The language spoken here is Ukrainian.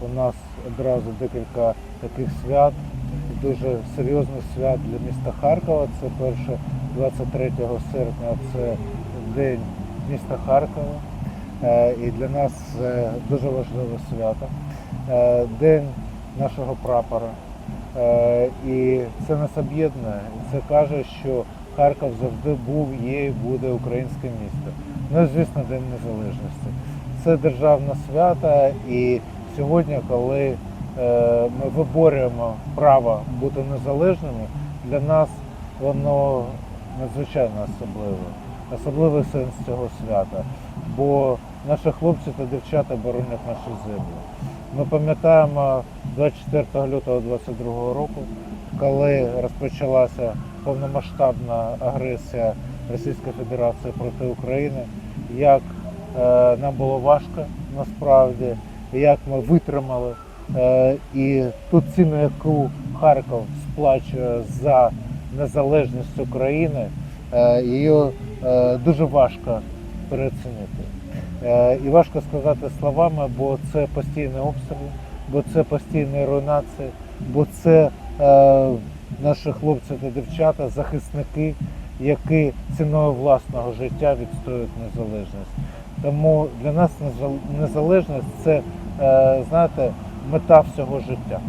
у нас одразу декілька таких свят, дуже серйозних свят для міста Харкова. Це перше 23 серпня, це День міста Харкова. Е, І для нас це дуже важливе свято. Е, День нашого прапора. Е, І це нас об'єднує. Це каже, що Харків завжди був, є і буде українське місто. Ну звісно, День Незалежності. Це державне свято, і сьогодні, коли е, ми виборюємо право бути незалежними, для нас воно надзвичайно особливе. Особливий сенс цього свята. Бо наші хлопці та дівчата боронять нашу землю. Ми пам'ятаємо 24 лютого 2022 року, коли розпочалася повномасштабна агресія Російської Федерації проти України, як е, нам було важко насправді, як ми витримали. Е, і ту ціну, яку Харків сплачує за незалежність України, е, її е, дуже важко переоцінити. І важко сказати словами, бо це постійні обстріли, бо це постійні руйнації, бо це наші хлопці та дівчата, захисники, які ціною власного життя відстоюють незалежність. Тому для нас незал- незалежність це, знаєте, мета всього життя.